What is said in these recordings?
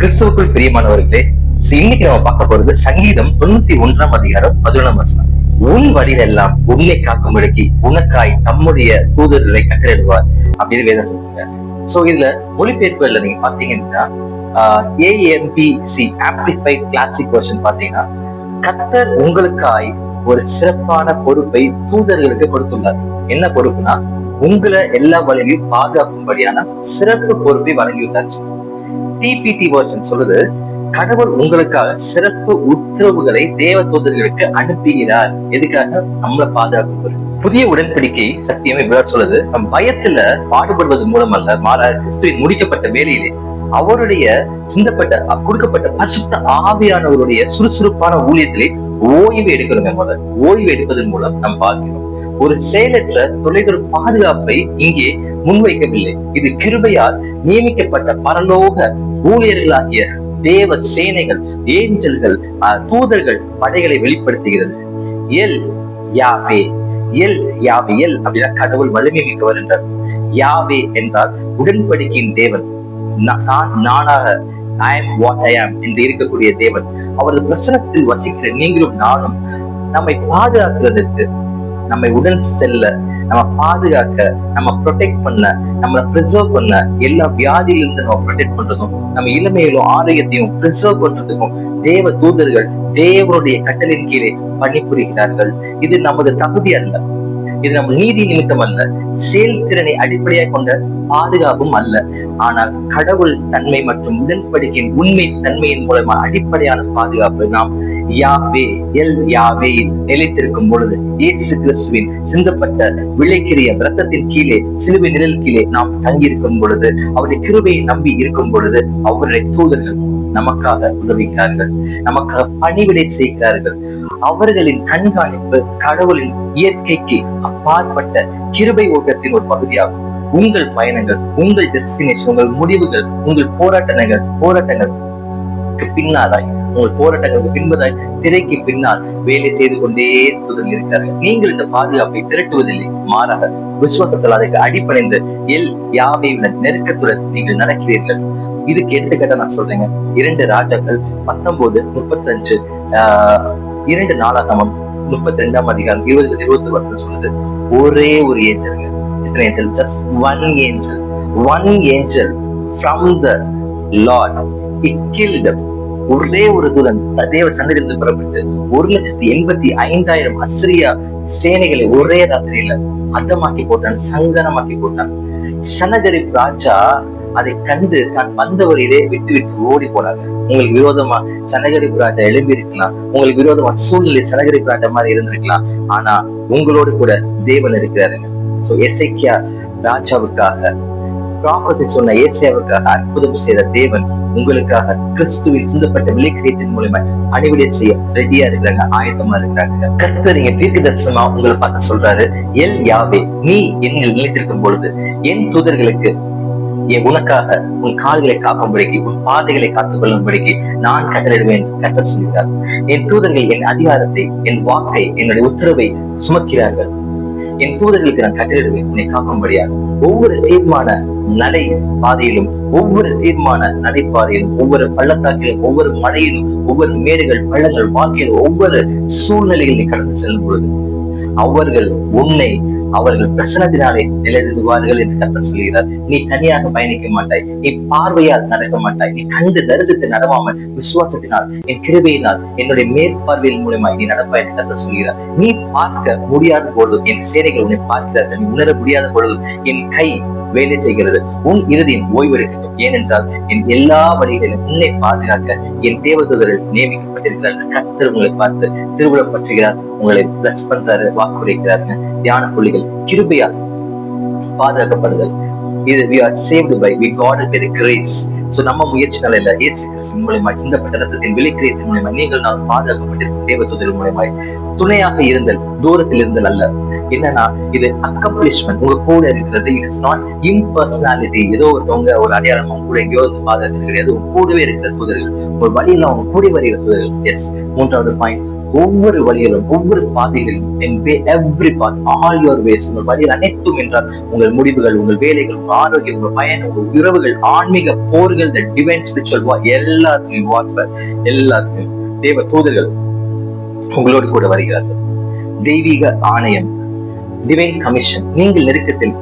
கிறிஸ்துவுக்குள் பிரியமானவர்களே இன்னைக்கு நம்ம பார்க்க போறது சங்கீதம் தொண்ணூத்தி ஒன்றாம் அதிகாரம் பதினொன்றாம் வசனம். உன் வழியில எல்லாம் உன்னை காக்கும் விளக்கி உனக்காய் தம்முடைய தூதர்களை கட்டளிடுவார் அப்படின்னு வேதம் சொல்றாங்க சோ இதுல மொழிபெயர்ப்புல நீங்க பாத்தீங்கன்னா ஏஎம்பிசி ஆம்பிளிஃபை கிளாசிக் வெர்ஷன் பாத்தீங்கன்னா கத்தர் உங்களுக்காய் ஒரு சிறப்பான பொறுப்பை தூதர்களுக்கு கொடுத்துள்ளார். என்ன பொறுப்புனா உங்களை எல்லா வழியிலும் பாதுகாக்கும்படியான சிறப்பு பொறுப்பை வழங்கியுள்ளார். டிபிடி வெர்ஷன் சொல்லுது கடவுள் உங்களுக்காக சிறப்பு உத்தரவுகளை தேவ தூதர்களுக்கு அனுப்புகிறார். எதுக்காக? நம்மளை பாதுகாக்கும் புதிய உடன்படிக்கை சத்தியம் இப்படி சொல்லுது நம் பயத்துல பாடுபடுவது மூலம் அல்ல மாறா கிறிஸ்துவின் முடிக்கப்பட்ட வேலையிலே அவருடைய சிந்தப்பட்ட கொடுக்கப்பட்ட பசுத்த ஆவியானவருடைய சுறுசுறுப்பான ஊழியத்திலே ஓய்வு எடுக்கணுங்க முதல். ஓய்வு எடுப்பதன் மூலம் நாம் பார்க்கிறோம். ஒரு செயலற்ற தொலைதொரு பாதுகாப்பை இங்கே முன்வைக்கவில்லை. இது கிருபையால் நியமிக்கப்பட்ட பரலோக ஊழியர்களாகிய தேவ சேனைகள் ஏஞ்சல்கள் தூதர்கள் படைகளை வெளிப்படுத்துகிறது. El Yahweh. El Yahweh. El அப்படின்னா கடவுள் வலிமை மிக்கவர் என்றார். யாவே என்றால் உடன்படிக்கையின் தேவன். நான் நானாக ஐ எம் வாட் ஐ ஆம் என்று இருக்கக்கூடிய தேவன். அவரது பிரசனத்தில் வசிக்கிற நீங்களும் நானும் நம்மை பாதுகாக்கிறதுக்கு நம்மை உடன் செல்ல நம்ம பாதுகாக்க நம்ம ப்ரொடெக்ட் பண்ண நம்மளை ப்ரிசர்வ் பண்ண எல்லா வியாதியிலிருந்து நம்ம ப்ரொடெக்ட் பண்றதும் நம்ம இளமையிலும் ஆரோக்கியத்தையும் ப்ரிசர்வ் பண்றதுக்கும் தேவ தூதர்கள் தேவனுடைய கட்டளின் கீழே பணிபுரிகிறார்கள். இது நமது தகுதி அல்ல. இது நம்ம நீதி நிமித்தம் அல்ல. செயல்திறனை அடிப்படையாக கொண்ட பாதுகாப்பும் அல்ல. ஆனால் கடவுள் தன்மை மற்றும் உடன்படிக்கையின் உண்மை தன்மையின் மூலமா அடிப்படையான பாதுகாப்பு நாம் யாவே எல் யாவேயில் நிலைத்திருக்கும் பொழுது இயேசு கிறிஸ்துவின் சிந்தப்பட்ட விளைக்கிறிய ரத்தத்தின் கீழே சிலுவை நிழல் கீழே நாம் தங்கியிருக்கும் பொழுது அவருடைய கிருபையை நம்பி இருக்கும் பொழுது அவருடைய தூதர்கள் நமக்காக உதவுகிறார்கள். நமக்காக பணிவிடை செய்கிறார்கள். அவர்களின் கண்காணிப்பு கடவுளின் இயற்கைக்கு அப்பாற்பட்ட கிருபை ஓட்டத்தின் ஒரு பகுதியாகும். உங்கள் பயணங்கள் உங்கள் டெஸ்டினேஷன் உங்கள் முடிவுகள் உங்கள் போராட்டங்கள் போராட்டங்கள் பின்னாதாய் உங்கள் போராட்டங்களுக்கு பின்பதாக திரைக்கு பின்னால் வேலை செய்து கொண்டே தூதர்கள் இருக்கிறார்கள். நீங்கள் இந்த பாதுகாப்பை திரட்டுவதில்லை. மாறாக விசுவாசத்தில் அதற்கு அடிப்படைந்து எல் யாவையுடன் நெருக்கத்துடன் நீங்கள் நடக்கிறீர்கள். இதுக்கு எடுத்துக்கிட்ட நான் சொல்றேங்க. இரண்டு ராஜாக்கள் பத்தொன்பது முப்பத்தஞ்சு ஆஹ் இரண்டு நாளாகமம் முப்பத்தி ரெண்டாம் அதிகாரம் இருபது இருபத்தி ஒரு சொல்லுது. ஒரே ஒரு ஏஞ்சலுங்க எத்தனை angel? Just one angel. One angel from the lord it killed ஒரே ஒரு தூதன் தேவ சன்னதியிலிருந்து புறப்பட்டு ஒரு லட்சத்தி எண்பத்தி ஐந்தாயிரம் அஸ்ரியா சேனைகளை ஒரே ராத்திரியில அர்த்தமாக்கி போட்டான் சங்கனமாக்கி போட்டான். சனகரிப் ராஜா அதை கண்டு தான் வந்த வழியிலே விட்டு விட்டு ஓடி போனாங்க. உங்களுக்கு விரோதமா சனகரிப் ராஜா எழும்பி இருக்கலாம் உங்களுக்கு விரோதமா சூழ்நிலை சனகரி ராஜா மாதிரி இருந்திருக்கலாம் ஆனா உங்களோடு கூட தேவன் இருக்கிறாருங்க. சோ எசைக்கியா ராஜாவுக்காக ப்ராஃபஸி சொன்ன ஏசியாவுக்காக அற்புதம் செய்த தேவன் உங்களுக்காக கிறிஸ்துவில் சிந்தப்பட்ட விலைக்கிரியத்தின் மூலமா அடிவிடை செய்ய ரெடியா இருக்கிறாங்க ஆயத்தமா இருக்கிறாங்க. கர்த்தர் இங்க தீர்க்க தரிசனமா உங்களை பார்த்து சொல்றாரு எல் யாவே நீ என்னில் நிலைத்திருக்கும் பொழுது என் தூதர்களுக்கு என் உனக்காக உன் கால்களை காக்கும்படிக்கு உன் பாதைகளை காத்துக் கொள்ளும்படிக்கு நான் கட்டளிடுவேன் கத்த சொல்கிறார் என் தூதர்கள் என் அதிகாரத்தை என் வாக்கை என்னுடைய உத்தரவை சுமக்கிறார்கள். என் தூதர்களுக்கு நான் கட்டளிடுவேன் உன்னை காக்கும்படியாக. ஒவ்வொரு தீர்மான நடை பாதையிலும் ஒவ்வொரு தீர்மான நடைபாதையிலும் ஒவ்வொரு பள்ளத்தாக்கிலும் ஒவ்வொரு மழையிலும் ஒவ்வொரு மேடுகள் பள்ளங்கள் வாழ்க்கையில் ஒவ்வொரு சூழ்நிலையில் நீ கடந்து செல்லும் பொழுது அவர்கள் உன்னை அவர்கள் பிரசனத்தினாலே நிலைநிறுவார்கள் என்று கத்த சொல்கிறார் நீ தனியாக பயணிக்க மாட்டாய். நீ பார்வையால் நடக்க மாட்டாய். நீ கண்டு தரிசித்து நடவாமல் விசுவாசத்தினால் என் கிருபையினால் என்னுடைய மேற்பார்வையின் மூலமாய் நீ நடப்பாய் என்று கத்த சொல்கிறார் நீ பார்க்க முடியாத பொழுதும் என் சேனைகள் உன்னை பார்க்கிறார்கள். நீ உணர முடியாத பொழுதும் என் கை வேலை செய்கிறது. உன் இறுதியும் ஓய்வெடுக்கட்டும் ஏனென்றால் என் எல்லா வழிகளிலும் உன்னை பாதுகாக்க என் தேவதூதர்கள் நியமிக்கப்பட்டிருக்கிறார்கள். கத்தர் உங்களை பார்த்து திருவிழா பற்றுகிறார். உங்களை பிளஸ் பண்றாரு வாக்குரைக்கிறாருங்க. தியான புள்ளிகள் கிருபையா பாதுகாக்கப்படுதல். இது we are saved by we got it by the grace. So நம்ம முயற்சினால இல்ல இயேசு கிறிஸ்து மூலயமா சிந்தப்பட்ட ரத்தத்தின் விலைக்கிரியத்தின் மூலயமா நீங்கள் நான் பாதுகாக்கப்பட்டிருக்கும் தேவதூதர் மூலயமாய் துணையாக இருந்தல் தூரத்தில் இருந்தல் அல்ல. என்னன்னா இது அக்கம்ப்ளிஷ்மெண்ட் உங்க கூட இருக்கிறது இட் இஸ் நாட் இம்பர்சனாலிட்டி ஏதோ ஒருத்தவங்க ஒரு அடையாளம் அவங்க கூட எங்கேயோ வந்து பாதுகாக்கிறது கிடையாது. உங்க கூடவே இருக்கிற தூதர்கள் உங்க வழியில அவங்க கூடி வருகிற தூதர்கள். எஸ் மூன்றாவது பாயிண்ட் ஒவ்வொரு வழியிலும் ஒவ்வொரு பாதைகளிலும் என் way every path all your ways உங்கள் வழியில் அனைத்தும் என்றால் உங்கள் முடிவுகள் உங்கள் வேலைகள் உங்கள் ஆரோக்கியம் உங்கள் பயணம் உங்கள் உறவுகள் ஆன்மீக போர்கள் டிவைன் divine spiritual war எல்லாத்துலயும் வார்ஃபேர் தேவ தூதர்கள் உங்களோடு கூட வருகிறார்கள். தெய்வீக ஆணையம் டிவைன் கமிஷன் நீங்கள் நெருக்கத்தில்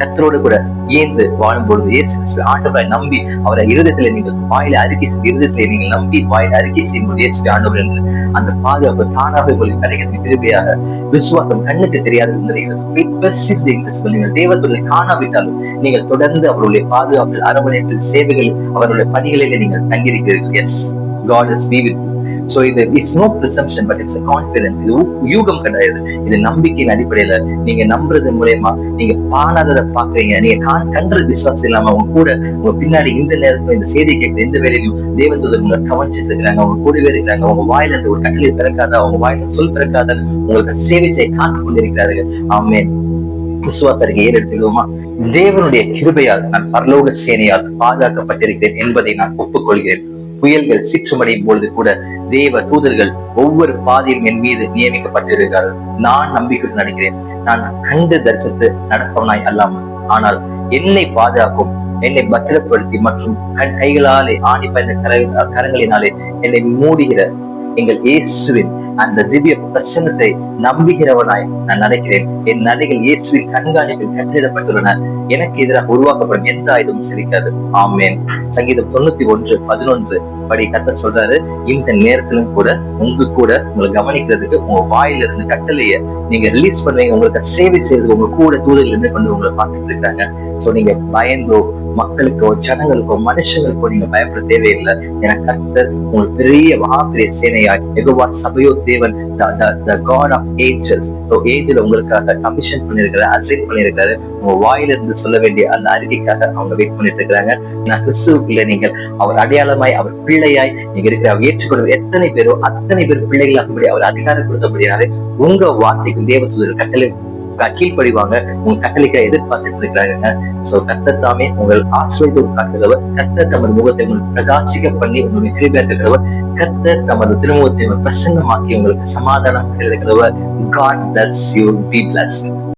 கத்தரோடு கூட ஏந்து வாழும் பொழுது இயேசு ஆண்டவரை நம்பி அவரை இருதயத்திலே நீங்கள் வாயில அறிக்கை செய்து இருதயத்திலே நீங்கள் நம்பி வாயில அறிக்கை செய்யும் போது இயேசு ஆண்டவர் என்று அந்த பாதுகாப்பு தானாக உங்களுக்கு கிடைக்கிறது. கிருபையாக விசுவாசம் கண்ணுக்கு தெரியாது இருந்தது நீங்கள் தேவத்துடைய காணாவிட்டாலும் நீங்கள் தொடர்ந்து அவருடைய பாதுகாப்பில் அரவணைப்பில் சேவைகள் அவருடைய பணிகளிலே நீங்கள் தங்கியிருக்கிறீர்கள். Yes God is be with so இது it's no presumption but it's confidence இது யூகம் கிடையாது. இது நம்பிக்கையின் அடிப்படையில நீங்க நம்புறது மூலயமா நீங்க பாணாததை பாக்குறீங்க நீங்க கான் கண்றது விசுவாசம் இல்லாம உங்க கூட உங்க பின்னாடி இந்த நேரத்துல இந்த செய்தி கேட்கிற இந்த வேலையிலும் தேவதூதர் உங்களை கவனிச்சுட்டு இருக்கிறாங்க. அவங்க கூடவே இருக்கிறாங்க. உங்க வாயில இருந்து ஒரு கட்டளை பிறக்காத? உங்க வாயில சொல் பிறக்காத? உங்களுக்கு சேவை செய்ய காத்து கொண்டிருக்கிறார்கள். ஆமென். விசுவாசருக்கு ஏறெடுத்துக்குவோமா தேவனுடைய கிருபையால் நான் பரலோக சேனையால் பாதுகாக்கப்பட்டிருக்கிறேன் என்பதை நான் ஒப்புக்கொள்கிறேன். புயல்கள் சிற்றுமடையும் பொழுது கூட தேவ தூதர்கள் ஒவ்வொரு பாதையும் என் மீது நியமிக்கப்பட்டிருக்கிறார்கள். நான் நம்பிக்கையுடன் நடக்கிறேன். நான் கண்டு தரிசித்து நடப்பவனாய் அல்லாமல். ஆனால் என்னை பாதுகாக்கும் என்னை பத்திரப்படுத்தி மற்றும் கண் கைகளாலே ஆணி பயந்த கர கரங்களினாலே என்னை மூடுகிற எங்கள் இயேசுவின் அந்த திவ்ய பிரசன்னத்தை நம்புகிறவனாய் நான் நடக்கிறேன் என் நடைகள் இயேசுவின் கண்காணிப்பில் கட்டிடப்பட்டுள்ளன எனக்கு எதிராக உருவாக்கப்படும் எந்த ஆயுதமும் சிரிக்காது ஆமேன். சங்கீதம் தொண்ணூத்தி ஒன்று பதினொன்று படி கத்த சொல்றாரு இந்த நேரத்திலும் கூட உங்க கூட உங்களை கவனிக்கிறதுக்கு உங்க வாயில இருந்து கட்டளைய நீங்க ரிலீஸ் பண்ணுவீங்க. உங்களுக்கு சேவை செய்யறதுக்கு உங்க கூட தூதர்கள் இருந்து கொண்டு உங்களை பார்த்துட்டு இருக்காங்க. சோ நீங்க பயந்தோ மக்களுக்கோ ஜனங்களுக்கோ மனுஷங்களுக்கோ நீங்க பயப்பட தேவையில்லை. என கர்த்தர் உங்கள் பெரிய மகாபிரிய சேனையாய் எகுவா சபையோ தேவன் the God of angels so angel உங்களுக்காக கமிஷன் பண்ணியிருக்காரு அசைன் பண்ணியிருக்காரு உங்க வாயில இருந்து சொல்ல வேண்டிய அந்த அறிக்கைக்காக அவங்க வெயிட் பண்ணிட்டு இருக்கிறாங்க. நான் கிறிஸ்துவுக்குள்ள நீங்கள் அவர் அடையாளமாய் அவர் பிள்ளையாய் நீங்க இருக்கிற அவர் ஏற்றுக்கொண்டு எத்தனை பேரோ அத்தனை பேர் பிள்ளைகளாக அவர் அதிகாரம் கொடுத்தபடினாலே உங்க வார்த்தைக்கு தேவதூதர் கட்டளை கீழ்ப்படிவாங்க. உங்க கட்டளைக்கு எதிர்பார்த்துட்டு இருக்கிறாங்க. சோ கத்தத்தாமே உங்கள் ஆசிரியர் காட்டுகிறவர் கத்த தமது முகத்தை உங்களுக்கு பிரகாசிக்க பண்ணி உங்களை கிருபியாக்குகிறவர் கத்த தமது திருமுகத்தை பிரசன்னமாக்கி உங்களுக்கு சமாதானம் கிடைக்கிறவர் God bless you be bless